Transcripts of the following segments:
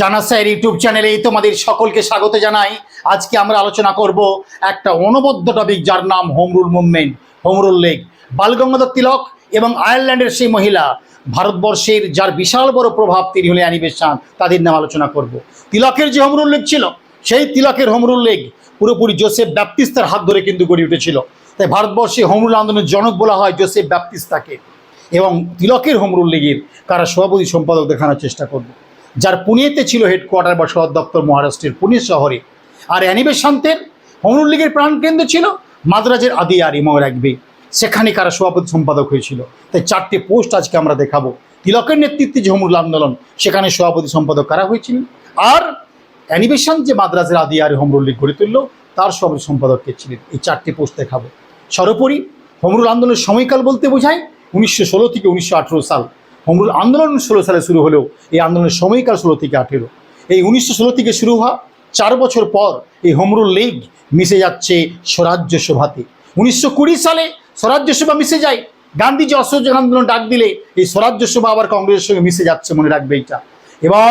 জানা sir YouTube চ্যানেলে তোমাদের সকলকে স্বাগত জানাই। আজকে আমরা আলোচনা করব একটা অনবদ্য টপিক যার নাম home rule movement home rule league Balgangadhar Tilak এবং আয়ারল্যান্ডের সেই মহিলা, ভারতবর্ষের যার বিশাল বড় প্রভাব তিনি হলে অ্যানিবেশন তাদের নাম আলোচনা করব। তিলকের যে হোমরুল লেগ ছিল, সেই তিলকের হোমরুল লেগ পুরোপুরি জোসেফ ব্যাপ্তিস্তার হাত ধরে কিন্তু গড়ে উঠেছিল। তাই ভারতবর্ষে হোমরুল আন্দোলনের জনক বলা হয় জোসেফ ব্যাপ্তিস্তাকে এবং তিলকের হোম রুল লীগের কারা সভাপতি সম্পাদক দেখানোর চেষ্টা করব। যার পুনেতে ছিল হেডকোয়ার্টার বা সদর দপ্তর মহারাষ্ট্রের পুনে শহরে। আর অ্যানিবেশান্তের হোম রুল লীগের প্রাণকেন্দ্র ছিল মাদ্রাজের আদি আর ইমাম রাখবে সেখানে কারা সভাপতি সম্পাদক হয়েছিল? তাই চারটে পোস্ট আজকে আমরা দেখাবো। তিলকের নেতৃত্বে যে হমরুল আন্দোলন, সেখানে সভাপতি সম্পাদক কারা হয়েছিল? আর অ্যানিবেশন যে মাদ্রাজের আদি আর হমরুল লীগ গড়ে তুলল, তার সভাপতি সম্পাদক কে ছিলেন? এই চারটি পোস্ট দেখাবো। সর্বোপরি হমরুল আন্দোলনের সময়কাল বলতে বোঝায় উনিশশো ষোলো থেকে উনিশশো আঠেরো সাল। হোমরুল আন্দোলন ষোলো সালে শুরু হলেও, এই আন্দোলনের সময়কাল ষোলো থেকে আঠেরো। এই উনিশশো ষোলো থেকে শুরু হওয়া চার বছর পর এই হোমরুল লীগ মিশে যাচ্ছে স্বরাজ্য সভাতে। উনিশশো কুড়ি সালে স্বরাজ্য সভা মিশে যায়। গান্ধীজি অসহযোগ আন্দোলন ডাক দিলে এই স্বরাজ্য সভা আবার কংগ্রেসের সঙ্গে মিশে যাচ্ছে মনে রাখবে এইটা এবং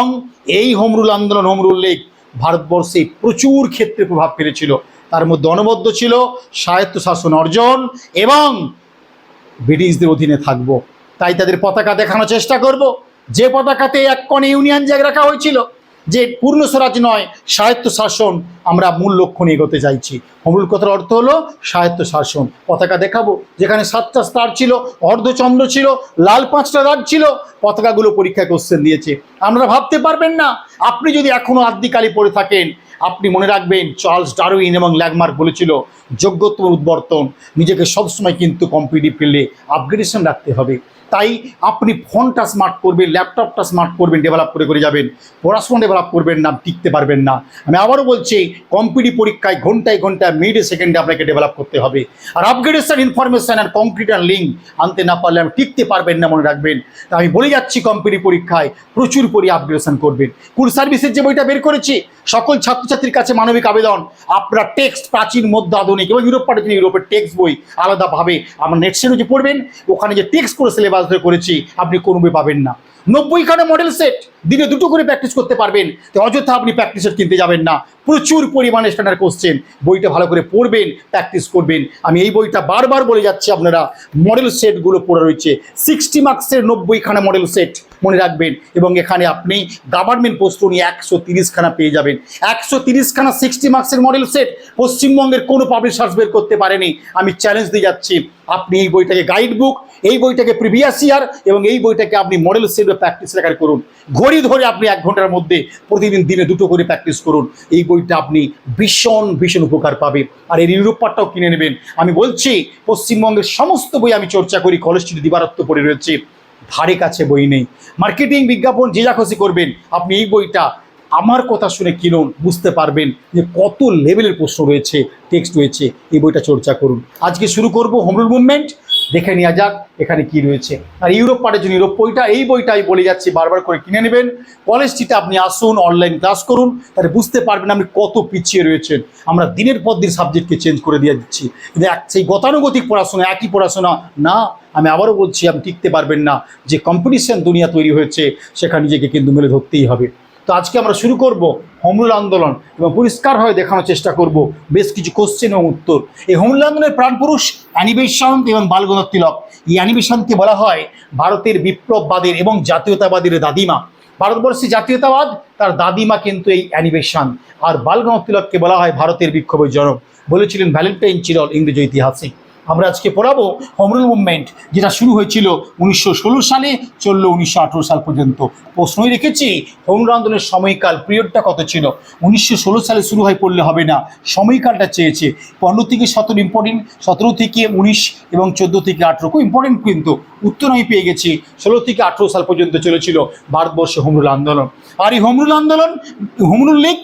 এই হোমরুল আন্দোলন, হোমরুল লীগ ভারতবর্ষে প্রচুর ক্ষেত্রে প্রভাব ফেলেছিল। তার মধ্যে অনবদ্য ছিল স্বায়ত্ত শাসন অর্জন এবং ব্রিটিশদের অধীনে থাকব। তাই তাদের পতাকা দেখানোর চেষ্টা করব। যে পতাকাতে এক কণে ইউনিয়ন জ্যাক রাখা হয়েছিল, যে পূর্ণ স্বরাজ নয় স্বায়ত্ত শাসন আমরা মূল লক্ষ্য নিয়ে এগোতে চাইছি। মূল কথার অর্থ হলো স্বায়ত্ত শাসন পতাকা দেখাবো। যেখানে সাতটা স্টার ছিল, অর্ধচন্দ্র ছিল, লাল পাঁচটা দাগ ছিল, পতাকাগুলো পরীক্ষা কোশ্চেন দিয়েছে। আমরা ভাবতে পারবেন না, আপনি যদি এখনও আদ্যিকালে পড়ে থাকেন, আপনি মনে রাখবেন চার্লস ডারউইন এবং ল্যাগমার্ক বলেছিল, যোগ্যত্ব উদ্বর্তন, নিজেকে সবসময় কিন্তু কম্পিটিভ ফিল্ডে আপগ্রেডেশন রাখতে হবে। তাই আপনি ফোনটা স্মার্ট করবেন ল্যাপটপটা স্মার্ট করবেন ডেভেলপ করে করে যাবেন। পড়াশোনা ডেভেলপ করবেন না, টিকতে পারবেন না। আমি আবারও বলছি কম্পিটিভ পরীক্ষায় ঘন্টায় ঘন্টায় মিনিটে সেকেন্ডে আপনাকে ডেভেলপ করতে হবে। আর আপগ্রেডেশন ইনফরমেশন আর কংক্রিট আর লিঙ্ক আনতে না পারলে আপনি টিকতে পারবেন না, মনে রাখবেন। তা আমি বলে যাচ্ছি কম্পিটিভ পরীক্ষায় প্রচুর পরি আপগ্রেডেশন করবেন। কুল সার্ভিসের যে বইটা বের করেছি, সকল ছাত্রছাত্রীর কাছে মানবিক আবেদন। আপনারা টেক্সট প্রাচীন, মধ্য আধুনিক এবং ইউরোপ পাঠিয়েছেন ইউরোপের টেক্সট বই আলাদাভাবে। আমার নেট যে পড়বেন, ওখানে যে টেক্সট করে সিলেবাস ধরে করেছি আপনি কোনোভাবে পাবেন না। নব্বইখানে মডেল সেট দিনে দুটো করে প্র্যাকটিস করতে পারবেন। তো অযথা আপনি প্র্যাকটিস সেট কিনতে যাবেন না। প্রচুর পরিমাণে স্ট্যান্ডার্ড কোশ্চেন বইটা ভালো করে পড়বেন প্র্যাকটিস করবেন। আমি এই বইটা বারবার বলে যাচ্ছি আপনারা মডেল সেটগুলো পড়ে রয়েছে। সিক্সটি মার্কসের নব্বইখানা মডেল সেট মনে রাখবেন। এবং এখানে আপনি গভর্নমেন্ট পোস্ট নিয়ে একশো তিরিশখানা পেয়ে যাবেন। একশো তিরিশখানা সিক্সটি মার্কসের মডেল সেট পশ্চিমবঙ্গের কোনো পাবলিশার্স বের করতে পারেনি। আমি চ্যালেঞ্জ দিয়ে যাচ্ছি। আপনি এই বইটাকে গাইড বুক এই বইটাকে প্রিভিয়াস ইয়ার এবং এই বইটাকে আপনি মডেল সেট প্র্যাকটিস লেখার করুন। ঘড়ি ধরে আপনি এক ঘণ্টার মধ্যে প্রতিদিন দিনে দুটো করে প্র্যাকটিস করুন। এই বইটা আপনি ভীষণ ভীষণ উপকার পাবে আর এর ইউরোপ পার্টটাও কিনে নেবেন। আমি বলছি, পশ্চিমবঙ্গের সমস্ত বই আমি চর্চা করি কলেজ দিবারত্ব পড়ে রয়েছে। ধারে কাছে বই নেই। মার্কেটিং বিজ্ঞাপন যে যা খুশি করবেন, আপনি এই বইটা আমার কথা শুনে কিনুন, বুঝতে পারবেন যে কত লেভেলের প্রশ্ন রয়েছে টেক্সট রয়েছে। এই বইটা চর্চা করুন। আজকে শুরু করব হোমরুল মুভমেন্ট দেখে নেওয়া যাক এখানে কি রয়েছে। আর ইউরোপ পার্টের জন্য ইউরোপ বইটা, এই বইটাই বলে যাচ্ছি, বারবার করে কিনে নেবেন। কলেজটিতে আপনি আসুন অনলাইন ক্লাস করুন, তাহলে বুঝতে পারবেন আপনি কত পিছিয়ে রয়েছেন। আমরা দিনের পর দিন সাবজেক্টকে চেঞ্জ করে দিয়ে দিচ্ছি। কিন্তু এক, সেই গতানুগতিক পড়াশোনা, একই পড়াশোনা, না, আমি আবারও বলছি, আপনি টিকতে পারবেন না। যে কম্পিটিশন দুনিয়া তৈরি হয়েছে, সেখানে নিজেকে কিন্তু মেলে ধরতেই হবে। তো আজকে আমরা শুরু করব হোমরুল আন্দোলন এবং পরিষ্কারভাবে দেখানোর চেষ্টা করব বেশ কিছু কোশ্চেন এবং উত্তর। এই হোমরুল আন্দোলনের প্রাণপুরুষ অ্যানিবেশান্ত এবং বালগঙ্গাধর তিলক। এই অ্যানিবেশান্তকে বলা হয় ভারতের বিপ্লববাদের এবং জাতীয়তাবাদের দাদিমা। ভারতবর্ষে জাতীয়তাবাদ, তার দাদিমা কিন্তু এই অ্যানিবেশন আর বালগঙ্গাধর তিলককে বলা হয় ভারতের বিক্ষোভের জনক। বলেছিলেন ভ্যালেন্টাইন চিরল ইংরেজ ঐতিহাসিক। আমরা আজকে পড়াবো হোমরুল মুভমেন্ট যেটা শুরু হয়েছিল উনিশশো ষোলো সালে, চলল উনিশশো সাল পর্যন্ত। প্রশ্নই রেখেছি হোমরুল আন্দোলনের সময়কাল পিরিয়ডটা কত ছিল? উনিশশো ষোলো সালে শুরু হয়ে, পড়লে হবে না। সময়কালটা চেয়েছে। পনেরো থেকে সতেরো ইম্পর্টেন্ট সতেরো থেকে উনিশ এবং চোদ্দ থেকে আঠেরো খুব ইম্পর্টেন্ট কিন্তু উত্তর আমি পেয়ে গেছি। ষোলো থেকে আঠেরো সাল পর্যন্ত চলেছিল ভারতবর্ষে হোমরুল আন্দোলন। আর এই হোমরুল আন্দোলন হোমরুল লীগ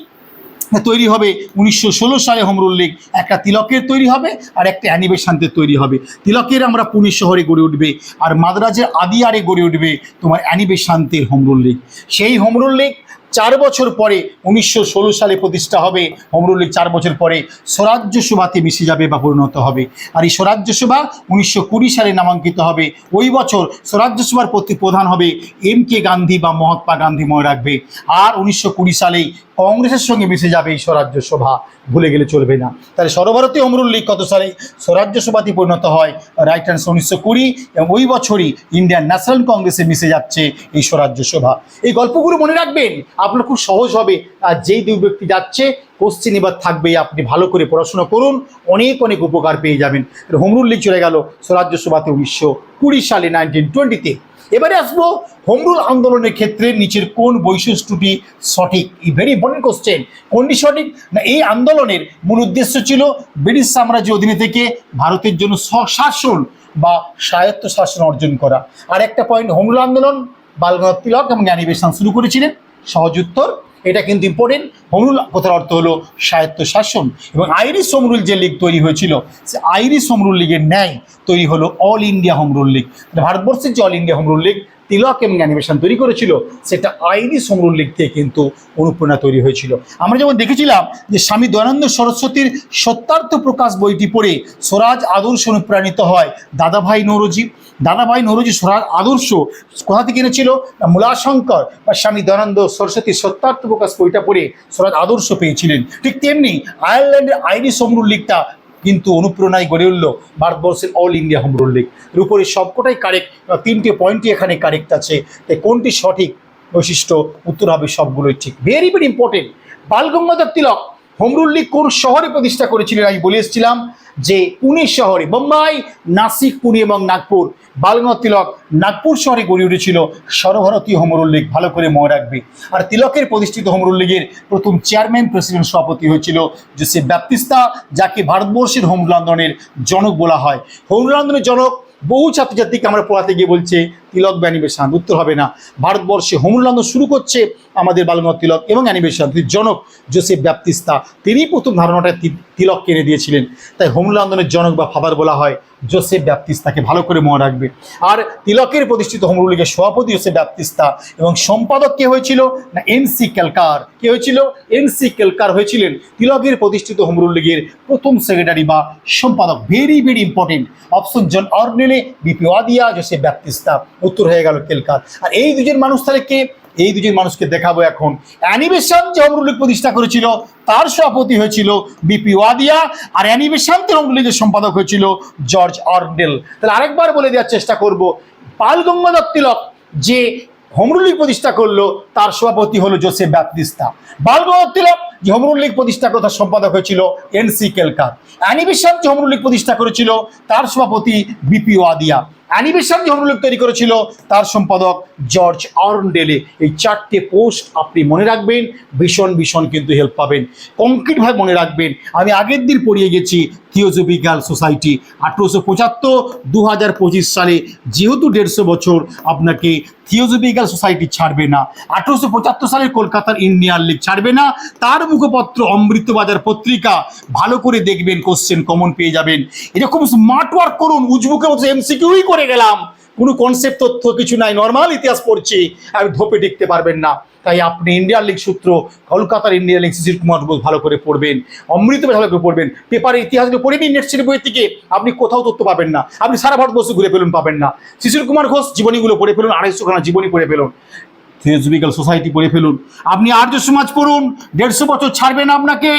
তৈরি হবে উনিশশো ষোলো সালে হোমরুল লীগ। একটা তিলকের তৈরি হবে আর একটা অ্যানিবেশান্তের তৈরি হবে। তিলকের আমরা পুনে শহরে গড়ে উঠবে আর মাদ্রাজের আদিয়ারে গড়ে উঠবে তোমার অ্যানিবেশান্তের হোমরুল লীগ। সেই হোমরুল লীগ চার বছর পরে উনিশশো ষোলো সালে প্রতিষ্ঠা হবে। হোমরুল লীগ চার বছর পরে স্বরাজ্য সভাতে মিশে যাবে বা পরিণত হবে। আর এই স্বরাজ্য সভা উনিশশো কুড়ি সালে নামাঙ্কিত হবে। ওই বছর স্বরাজ্য সভার প্রতি প্রধান হবে এম কে গান্ধী বা মহাত্মা গান্ধী মনে রাখবে। আর উনিশশো কুড়ি সালেই কংগ্রেসের সঙ্গে মিশে যাবে এই স্বরাজ্য সভা। ভুলে গেলে চলবে না। তাহলে সর্বভারতীয় অমরুল লীগ কত সালে স্বরাজ্য সভাতে পরিণত হয়? রাইট অ্যান্সার উনিশশো কুড়ি। এবং ওই বছরই ইন্ডিয়ান ন্যাশনাল কংগ্রেসে মিশে যাচ্ছে এই স্বরাজ্য সভা। এই গল্পগুলো মনে রাখবেন। আপনার খুব সহজ হবে। আর যেই দুই ব্যক্তি যাচ্ছে, কোশ্চেন এবার থাকবে আপনি ভালো করে পড়াশোনা করুন, অনেক অনেক উপকার পেয়ে যাবেন। হোমরুল লীগ চলে গেল স্বরাজ্য সভাতে উনিশশো কুড়ি সালে নাইনটিন টোয়েন্টিতে এবারে আসব হোমরুল আন্দোলনের ক্ষেত্রে নিচের কোন বৈশিষ্ট্যটি সঠিক? এই ভেরি ইম্পর্টেন্ট কোশ্চেন কোনটি সঠিক? না, এই আন্দোলনের মূল উদ্দেশ্য ছিল ব্রিটিশ সাম্রাজ্য অধীনে থেকে ভারতের জন্য স্বশাসন বা স্বায়ত্ত শাসন অর্জন করা। আর একটা পয়েন্ট হোমরুল আন্দোলন, বালগঙ্গাধর তিলক এবং জ্ঞানী বেসান শুরু করেছিলেন। সহজ উত্তর, এটা কিন্তু ইম্পর্টেন্ট হোমরুল, কথার অর্থ হলো স্বায়ত্ত শাসন এবং আইরিশ হোমরুল যে লীগ তৈরি হয়েছিল, সে আইরিশ হোমরুল লীগের ন্যায় তৈরি হলো অল ইন্ডিয়া হমরুল লীগ। মানে ভারতবর্ষের যে all India home rule league Tilak এবং অ্যানিমেশন তৈরি করেছিল, সেটা আইরিশ হোমরুল লিখতে কিন্তু অনুপ্রেরণা তৈরি হয়েছিল। আমরা যেমন দেখেছিলাম যে স্বামী দয়ানন্দ সরস্বতীর সত্যার্থ প্রকাশ বইটি পড়ে স্বরাজ আদর্শ অনুপ্রাণিত হয় দাদাভাই নৌরজি। দাদাভাই নৌরজি স্বরাজ আদর্শ কোথা থেকে এনেছিল? মূলাশঙ্কর বা স্বামী দয়ানন্দ সরস্বতীর সত্যার্থ প্রকাশ বইটা পড়ে স্বরাজ আদর্শ পেয়েছিলেন। ঠিক তেমনি আয়ারল্যান্ডের আইরিশ হোমরুল লীগটা কিন্তু অনুপ্রেরণায় গড়ে উঠল ভারতবর্ষের অল ইন্ডিয়া হোমরুল লীগ এর উপরে সবকটাই কারেক্ট তিনটে পয়েন্টই এখানে কারেক্ট আছে। তাই কোনটি সঠিক বৈশিষ্ট্য? উত্তর হবে সবগুলোই ঠিক। Very very important Balgangadhar Tilak home rule league কোন শহরে প্রতিষ্ঠা করেছিলেন আমি বলে এসেছিলাম যে পুনে শহরে বোম্বাই, নাসিক, পুনে এবং নাগপুর বালগঙ্গাধর তিলক নাগপুর শহরে গড়ে উঠেছিল। সর্বভারতীয় হোমরুল লীগ ভালো করে মনে রাখবে। আর তিলকের প্রতিষ্ঠিত হোমরুল লীগের প্রথম চেয়ারম্যান, প্রেসিডেন্ট, সভাপতি হয়েছিল জোসেফ ব্যাপ্তিস্তা, যাকে ভারতবর্ষের হোমরুল আন্দোলনের জনক বলা হয়। হোমরুল আন্দোলনের জনক বহু ছাত্রছাত্রীকে আমরা পড়াতে গিয়ে বলছে তিলক বা অ্যানিবেশন উত্তর হবে না। ভারতবর্ষে হোমরুল শুরু করছে আমাদের বালগঙ্গাধর তিলক এবং অ্যানিবেশন জনক জোসেফ ব্যাপ্তিস্তা। তিনি প্রথম ধারণাটা তিলক কিনে দিয়েছিলেন। তাই হোমরুল জনক বা ফাদার বলা হয় জোসেফ ব্যাপ্তিস্তাকে ভালো করে মনে রাখবে। আর তিলকের প্রতিষ্ঠিত হোমরুল লীগের সভাপতি জোসেফ ব্যাপ্তিস্তা এবং সম্পাদক কে হয়েছিল? না এনসি কেলকার। কে হয়েছিল? এনসি কেলকার হয়েছিলেন। তিলকের প্রতিষ্ঠিত হোমরুল লীগের প্রথম সেক্রেটারি বা সম্পাদক। Very very important option John Arundale BP Wadia, Joseph Baptista. উত্তর হয়ে গেল কেলকার আর এই দুজন মানুষ তাহলে কে? এই দুজন মানুষকে দেখাবো এখন। অ্যানিমেশন যে হোমরুল প্রতিষ্ঠা করেছিল, তার সভাপতি হয়েছিল বিপি ওয়াদিয়া, আর অ্যানিমেশন যে হোমরুল লীগের সম্পাদক হয়েছিল জর্জ অর্ডেল তাহলে আরেকবার বলে দেওয়ার চেষ্টা করব, পাল গঙ্গাধর তিলক যে হোমরুল প্রতিষ্ঠা করল, তার সভাপতি হলো জোসেফ ব্যাপ্তিস্তা বালগঙ্গাধর তিলক যে লীগ প্রতিষ্ঠা করে তার সম্পাদক হয়েছিল এনসি কেলকার। অ্যানিমেশন যে লীগ প্রতিষ্ঠা করেছিল তার সভাপতি বিপি ওয়াদিয়া। অ্যানিমেশন যে লীগ তৈরি করেছিল তার সম্পাদক জর্জ অর্নডেলে এই চারটে পোস্ট আপনি মনে রাখবেন, ভীষণ ভীষণ কিন্তু হেল্প পাবেন। কংক্রিটভাবে মনে রাখবেন, আমি আগের দিন পড়িয়ে গেছি থিওজফিক্যাল সোসাইটি আঠেরোশো পঁচাত্তর দু হাজার পঁচিশ সালে। যেহেতু দেড়শো বছর আপনাকে থিওজফিক্যাল সোসাইটি ছাড়বে না, আঠেরোশো পঁচাত্তর সালে কলকাতার ইন্ডিয়ান লীগ ছাড়বে না, তার মুখপত্র, অমৃতবাজার পত্রিকা, ভালো করে দেখবেন কোশ্চেন কমন পেয়ে যাবেন। এরকম স্মার্ট ওয়ার্ক করুন, উজবুকে মতো এমসিকিউই করে গেলাম। কোনো কনসেপ্ট তথ্য কিছু নাই নর্মাল ইতিহাস পড়ছি আমি ধোপে টিকতে পারবেন না। তাই আপনি ইন্ডিয়ান লিগ সূত্র, কলকাতার ইন্ডিয়ান লিগ শিশির কুমার ঘোষ ভালো করে পড়বেন অমৃত ভালো করে পড়বেন। পেপারের ইতিহাসগুলো পড়ে নিন নেট বইয়ের থেকে আপনি কোথাও তথ্য পাবেন না। আপনি সারা ভারতবর্ষ ঘুরে ফেলুন, পাবেন না। শিশির কুমার ঘোষ জীবনীগুলো পড়ে ফেলুন, আড়াইশো খানা জীবনী পড়ে ফেলুন। থিওজফিক্যাল সোসাইটি পড়ে ফেলুন। আপনি আর্য সমাজ পড়ুন, দেড়শো বছর ছাড়বে না আপনাকে,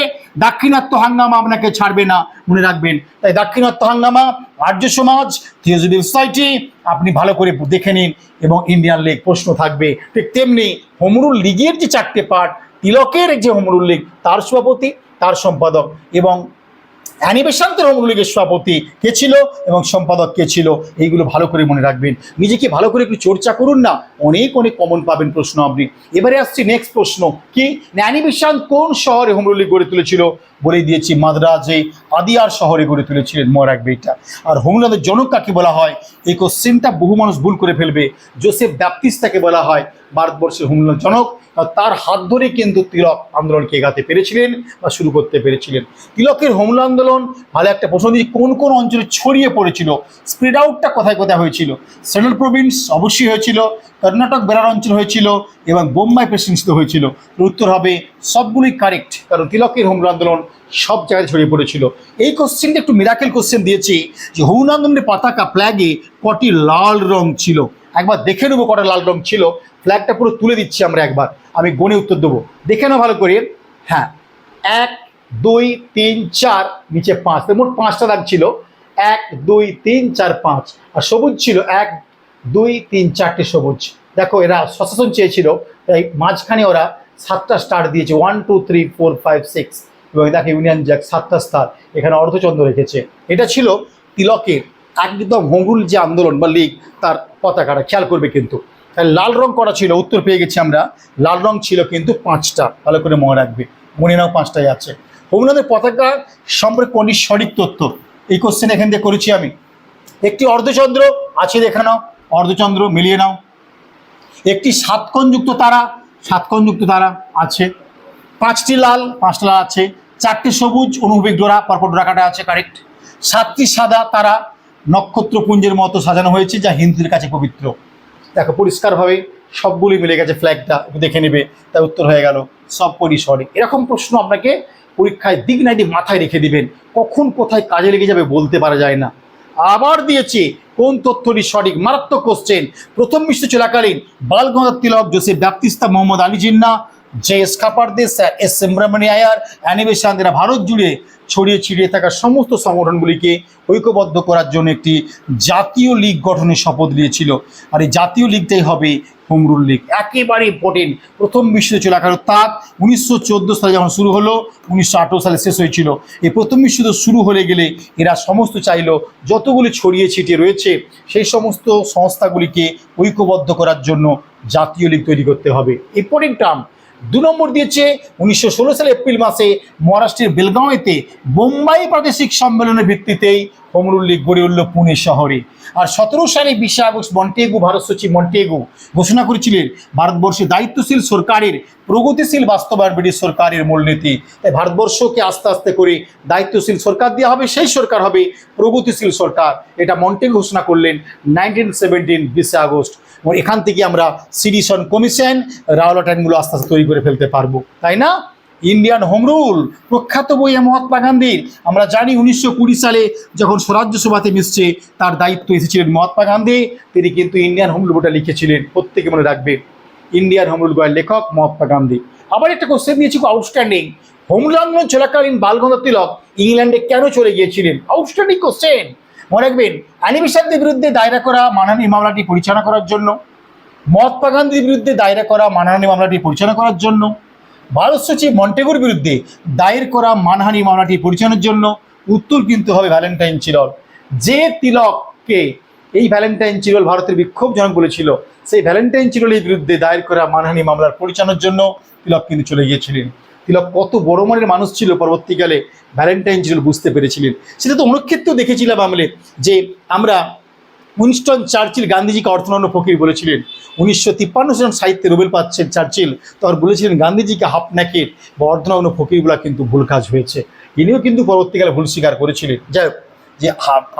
দাক্ষিণাত্য হাঙ্গামা আপনাকে ছাড়বে না, মনে রাখবেন। তাই দাক্ষিণাত্য হাঙ্গামা, আর্য সমাজ থিওজফিক্যাল সোসাইটি আপনি ভালো করে দেখে নিন এবং ইন্ডিয়ান লেগ প্রশ্ন থাকবে। ঠিক তেমনি হোমরুল লীগের যে চারটে পার্ট তিলকের যে হোমরুল লীগ, তার সভাপতি, তার সম্পাদক এবং অ্যানিবেশান্তের হোমরুল লীগের সভাপতি কে ছিল এবং সম্পাদক কে ছিল, এইগুলো ভালো করে মনে রাখবেন। নিজেকে ভালো করে একটু চর্চা করুন না, অনেক অনেক কমন পাবেন প্রশ্ন আপনি। এবারে আসছি নেক্সট প্রশ্ন, কি? অ্যানিমেশন কোন শহরে হোমরুলি গড়ে তুলেছিল? বলে দিয়েছি, মাদ্রাজে আদিয়ার শহরে গড়ে তুলেছিলেন মরাক বেইটা। আর হোমল্যান্ডের জনক কাকে বলা হয়? এই কোশ্চেনটা বহু মানুষ ভুল করে ফেলবে। জোসেফ ব্যাপটিস্টাকে বলা হয় ভারতবর্ষের হোমল্যান্ড জনক। তার হাত ধরে কিন্তু তিলক আন্দোলনকে এগাতে পেরেছিলেন বা শুরু করতে পেরেছিলেন। তিলকের হোমলা আন্দোলন, ভালো একটা প্রশ্ন দিয়ে কোন কোন অঞ্চলে ছড়িয়ে পড়েছিল? স্প্রেড আউটটা কোথায় কোথায় হয়েছিল? সেন্ট্রাল প্রভিন্স অবশ্যই হয়েছিল, কর্ণাটক বেড়ার অঞ্চল হয়েছিল এবং বোম্বাই প্রেসিডেন্সিতে হয়েছিল। উত্তর হবে, সবগুলোই কারেক্ট কারণ তিলকের হোমলা আন্দোলন সব জায়গায় ছড়িয়ে পড়েছিল। এই কোশ্চেনটা একটু মিরাকেল কোশ্চেন দিয়েছি যে আন্দোলনের পতাকা ফ্ল্যাগে কটি লাল রং ছিল। একবার দেখে নেব কটা লাল রং ছিল। ফ্ল্যাগটা পুরো তুলে দিচ্ছি আমরা একবার। আমি গণে উত্তর দেবো। দেখে নাও ভালো করে। হ্যাঁ এক, দুই, তিন, চার, নিচে পাঁচ। মোট পাঁচটা দাগ ছিল। এক, দুই, তিন, চার, পাঁচ। আর সবুজ ছিল এক, দুই, তিন, চারটে সবুজ। দেখো, এরা সশাসন চেয়েছিল। তাই মাঝখানে ওরা সাতটা স্টার দিয়েছে। One two three four five six এবং দেখো ইউনিয়ন জ্যাক সাতটা স্টার এখানে অর্ধচন্দ্র রেখেছে। এটা ছিল তিলকের একদম হোমরুল যে আন্দোলন বা লীগ, তার পতাকাটা। খেয়াল করবে কিন্তু। তাহলে লাল রং করা ছিল, উত্তর পেয়ে গেছি আমরা। লাল রং ছিল কিন্তু পাঁচটা। ভালো করে মনে রাখবে। মনে নাও পাঁচটাই আছে। হোমনাথের পতাকা সম্পর্কে কোনটি সঠিক তথ্য? এই কোশ্চেন এখান থেকে করেছি আমি। একটি অর্ধচন্দ্র আছে, দেখে নাও। অর্ধচন্দ্র, মিলিয়ে নাও। একটি সাতকোণযুক্ত তারা সাতকোণযুক্ত তারা আছে। পাঁচটি লাল, পাঁচটা লাল আছে। চারটি সবুজ অনুভবিক ডোরা পরপর ডোরা কাটা আছে কারেক্ট সাতটি সাদা তারা নক্ষত্রপুঞ্জের মতো সাজানো হয়েছে, যা হিন্দুদের কাছে পবিত্র। দেখো, পরিষ্কারভাবে সবগুলি মিলে গেছে ফ্ল্যাগটা দেখে নেবে, তার উত্তর হয়ে গেল, সব পরিসরে। এরকম প্রশ্ন আপনাকে পরীক্ষায় দিক নাইটি মাথায় রেখে দিবেন, কখন কোথায় কাজে লেগে যাবে বলতে পারা যায় না। আবার দিয়েছে, কোন তথ্যটি সঠিক মারাত্মক কোশ্চেন প্রথম বিশ্ব চলাকালীন Bal Gangadhar Tilak, Joseph Baptista Mohammad Ali Jinnah S Khaparde sir S Subramania Iyer, Annie Besant এরা ভারত জুড়ে ছড়িয়ে ছিড়িয়ে থাকা সমস্ত সংগঠনগুলিকে ঐক্যবদ্ধ করার জন্য একটি জাতীয় লীগ গঠনের শপথ নিয়েছিল। আর এই জাতীয় লীগটাই হবে হোমরুল লীগ। একেবারে ইম্পর্টেন্ট প্রথম বিশ্ব চলাকালীন তাক উনিশশো চোদ্দ সালে যখন শুরু হলো, উনিশশো আঠেরো সালে শেষ হয়েছিল। এই প্রথম বিশ্বযুদ্ধ শুরু হয়ে গেলে এরা সমস্ত চাইলো যতগুলি ছড়িয়ে ছিটিয়ে রয়েছে, সেই সমস্ত সংস্থাগুলিকে ঐক্যবদ্ধ করার জন্য জাতীয় লীগ তৈরি করতে হবে। ইম্পর্টেন্ট টার্ম দু নম্বর দিয়েছে উনিশশো ষোলো সালে এপ্রিল মাসে মহারাষ্ট্রের বেলগাঁওয়েতে বোম্বাই প্রাদেশিক সম্মেলনের ভিত্তিতেই হোমরুল গড়ে উঠল পুনে শহরে। আর সতেরো সালে বিশে আগস্ট মন্টেগু ভারত সচিব মন্টেগু ঘোষণা করেছিলেন, ভারতবর্ষে দায়িত্বশীল সরকারের, প্রগতিশীল বাস্তবায়ন ব্রিটিশ সরকারের মূলনীতি। তাই ভারতবর্ষকে আস্তে আস্তে করে দায়িত্বশীল সরকার দেওয়া হবে, সেই সরকার হবে প্রগতিশীল সরকার। এটা মন্টেগু ঘোষণা করলেন নাইনটিন সেভেন্টিন বিশে আগস্ট। এখান থেকে আমরা সিডিশন কমিশন রাওলাটাইনগুলো আস্তে আস্তে তৈরি করে ফেলতে পারব। তাই না? ইন্ডিয়ান হোম রুল, প্রখ্যাত বইয়ে মহাত্মা গান্ধীর আমরা জানি উনিশশো কুড়ি সালে যখন স্বরাজ্য সভাতে মিশছে, তার দায়িত্ব এসেছিলেন মহাত্মা গান্ধী। তিনি কিন্তু ইন্ডিয়ান হোম রুল বইটা লিখেছিলেন, প্রত্যেকে মনে রাখবে। ইন্ডিয়ান হোম রুল বইয়ের লেখক মহাত্মা গান্ধী। আবার একটা কোশ্চেন দিয়েছি খুব আউটস্ট্যান্ডিং হোমল্যান্ড চলাকালীন বালগঙ্গা তিলক ইংল্যান্ডে কেন চলে গিয়েছিলেন? আউটস্ট্যান্ডিং কোশ্চেন মনে রাখবেন অ্যানিমেশনদের বিরুদ্ধে দায়রা করা, মানহানি মামলাটি পরিচালনা করার জন্য। মহাত্মা গান্ধীর বিরুদ্ধে দায়রা করা, মানহানি মামলাটি পরিচালনা করার জন্য। ভারত সচিব মন্টেগুর বিরুদ্ধে দায়ের করা মানহানি মামলাটি পরিচালনার জন্য উত্তর কিন্তু হবে ভ্যালেন্টাইন চিরল। যে তিলককে এই ভ্যালেন্টাইন চিরল ভারতের বিক্ষোভজনক বলেছিল, সেই ভ্যালেন্টাইন চিরলের বিরুদ্ধে দায়ের করা মানহানি মামলার পরিচালনার জন্য তিলক কিন্তু চলে গিয়েছিলেন। তিলক কত বড় মানের মানুষ ছিল পরবর্তীকালে, ভ্যালেন্টাইন চিরল বুঝতে পেরেছিলেন। সেটা তো অনুক্ষেত্রেও দেখেছিলাম আমলে যে আমরা উইনস্টন চার্চিল গান্ধীজিকে অর্থনন্দ ফকির বলেছিলেন। উনিশশো তিপ্পান্ন জন সাহিত্যে নোবেল পাচ্ছেন চার্চিল। তখন বলেছিলেন গান্ধীজিকে হাফ ন্যাকেট বা অর্ধনগ্ন ফকিরগুলা কিন্তু ভুল কাজ হয়েছে। ইনিও কিন্তু পরবর্তীকালে ভুল স্বীকার করেছিলেন। যাই যে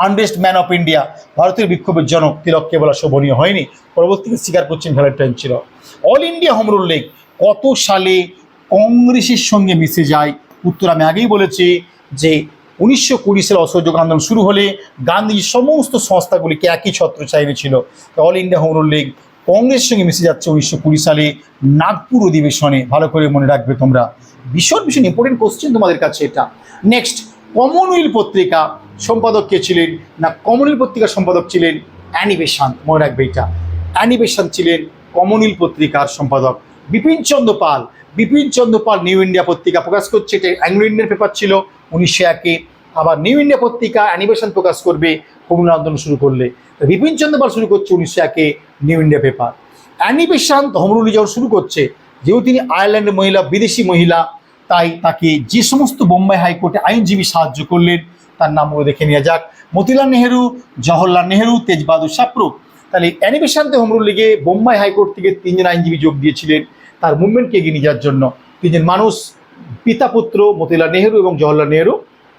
আনবেস্ট ম্যান অফ ইন্ডিয়া, ভারতের বিক্ষোভের জনক তিলককে বলা শোভনীয় হয়নি। পরবর্তীতে স্বীকার করছেন ভ্যালেন্টাইন ছিল। অল ইন্ডিয়া হোমরুল লীগ কত সালে কংগ্রেসের সঙ্গে মিশে যায়? উত্তর আমি আগেই বলেছি যে উনিশশো কুড়ি সালে অসহযোগ আন্দোলন শুরু হলে গান্ধী সমস্ত সংস্থাগুলিকে একই ছত্র চাইনে ছিল। অল ইন্ডিয়া হোমরুল লীগ কংগ্রেসের সঙ্গে মিশে যাচ্ছে উনিশশো কুড়ি সালে নাগপুর অধিবেশনে। ভালো করে মনে রাখবে তোমরা। ভীষণ ভীষণ ইম্পর্টেন্ট কোশ্চেন তোমাদের কাছে এটা। নেক্সট কমনওয়েলথ পত্রিকা সম্পাদক কে ছিলেন না কমনওয়েলথ পত্রিকার সম্পাদক ছিলেন অ্যানিবেশান মনে রাখবে এটা। অ্যানিবেশান ছিলেন কমনওয়েলথ পত্রিকার সম্পাদক। বিপিন চন্দ্র পাল বিপিন চন্দ্র পাল নিউ ইন্ডিয়া পত্রিকা প্রকাশ করছে। এটা অ্যাংলো ইন্ডিয়ান পেপার ছিল। উনিশশো একে আবার নিউ ইন্ডিয়া পত্রিকা অ্যানিমেশন প্রকাশ করবে হোমরুল আন্দোলন শুরু করলে। বিপিন চন্দ্র পাল শুরু করছে উনিশশো একে New India paper Annie Besant হোমরুলি যখন শুরু করছে, যেহেতু তিনি আয়ারল্যান্ডের মহিলা, বিদেশি মহিলা, তাই তাকে যে সমস্ত বোম্বাই হাইকোর্টে আইনজীবী সাহায্য করলেন, তার নামগুলো দেখে নেওয়া যাক। মতিলাল নেহেরু, জওহরলাল নেহেরু, তেজবাহাদুর সাপ্রু তাহলে অ্যানিমেশান্তে হোমরুল লিগে বোম্বাই হাইকোর্ট থেকে তিনজন আইনজীবী যোগ দিয়েছিলেন। তার মুভমেন্টকে এগিয়ে নিয়ে যাওয়ার জন্য তিনজন মানুষ পিতা পুত্র মতিলাল নেহেরু এবং জওহরলাল নেহেরু,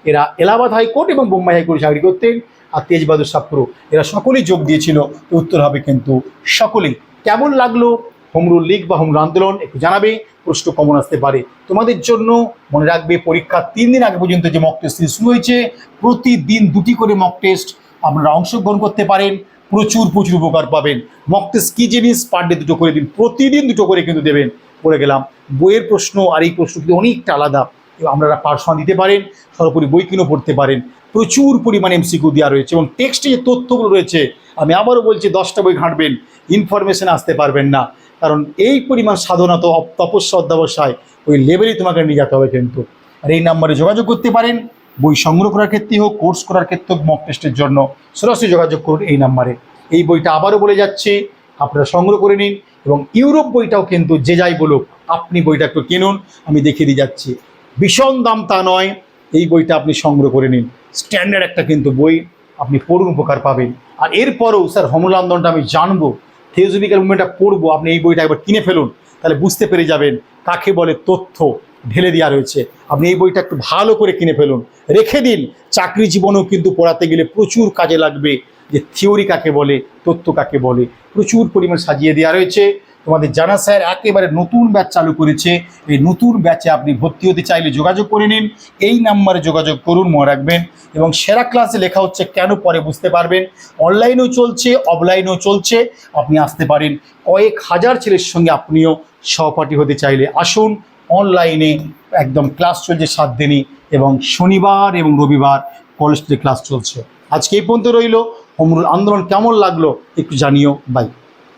এরা এলাহাবাদ হাইকোর্ট এবং বোম্বাই হাইকোর্টে চাকরি করতেন। আর তেজ বাহাদুর সাপ্রু, এরা সকলেই যোগ দিয়েছিল, উত্তর হবে কিন্তু সকলেই। কেমন লাগল হোমরুল লীগ বা হোমরুল আন্দোলন? একটু জানাবে, প্রশ্ন কমন আসতে পারে। তোমাদের জন্য মনে রাখবে পরীক্ষার তিন দিন আগে পর্যন্ত যে মক টেস্ট শুরু হয়েছে, প্রতিদিন দুটি করে মক টেস্ট আপনারা অংশগ্রহণ করতে পারেন। প্রচুর প্রচুর উপকার পাবেন। মক টেস্ট কী জিনিস? পার ডে দুটো করে দিন, প্রতিদিন দুটো করে কিন্তু দেবেন। বলে গেলাম। বইয়ের প্রশ্ন আর এই প্রশ্ন কিন্তু অনেকটা আলাদা। আপনারা পার্সোনাল দিতে পারেন, সর্বোপরি বই কিনেও পড়তে পারেন। প্রচুর পরিমাণে এমসিকিউ দেওয়া রয়েছে এবং টেক্সটে যে তথ্যগুলো রয়েছে, আমি আবারও বলছি, দশটা বই ঘাঁটবেন ইনফরমেশন আসতে পারবেন না। কারণ এই পরিমাণ সাধনা তো তপস্যা অধ্যাবসায়, ওই লেভেলেই তোমাকে নিয়ে যেতে হবে কিন্তু। আর এই নাম্বারে যোগাযোগ করতে পারেন, বই সংগ্রহ করার ক্ষেত্রে হোক কোর্স করার ক্ষেত্রে হোক মক টেস্টের জন্য সরাসরি যোগাযোগ করুন এই নাম্বারে। এই বইটা আবারও বলে যাচ্ছে আপনারা সংগ্রহ করে নিন এবং ইউরোপ বইটাও কিন্তু যে যাই বলুক, আপনি বইটা একটু কিনুন, আমি দেখিয়ে দিয়ে যাচ্ছি। ভীষণ দাম তা নয়, এই বইটা আপনি সংগ্রহ করে নিন। স্ট্যান্ডার্ড একটা কিন্তু বই, আপনি পড়ুন, উপকার পাবেন। আর এরপরেও, স্যার হোমরুল আন্দোলনটা আমি জানব থিওজফিক্যাল মুভমেন্টটা পড়ব, আপনি এই বইটা একবার কিনে ফেলুন, তাহলে বুঝতে পেরে যাবেন কাকে বলে তথ্য ঢেলে দেওয়া রয়েছে। আপনি এই বইটা একটু ভালো করে কিনে ফেলুন। রেখে দিন, চাকরি জীবনেও কিন্তু পড়াতে গেলে প্রচুর কাজে লাগবে। যে থিওরি কাকে বলে, তথ্য কাকে বলে, প্রচুর পরিমাণ সাজিয়ে দেওয়া রয়েছে। তোমাদের জানা স্যার একেবারে নতুন ব্যাচ চালু করেছে। এই নতুন ব্যাচে আপনি ভর্তি হতে চাইলে যোগাযোগ করে নিন। এই নাম্বারে যোগাযোগ করুন, মনে রাখবেন। এবং সেরা ক্লাসে লেখা হচ্ছে কেন পরে বুঝতে পারবেন। অনলাইনেও চলছে, অফলাইনেও চলছে। আপনি আসতে পারেন। কয়েক হাজার ছেলের সঙ্গে আপনিও সহপাঠী হতে চাইলে আসুন। অনলাইনে একদম ক্লাস চলছে সাত দিনই এবং শনিবার এবং রবিবার কলেজ ক্লাস চলছে। আজকে এই পর্যন্ত রইল। হোমরুল আন্দোলন কেমন লাগল একটু জানিও বাই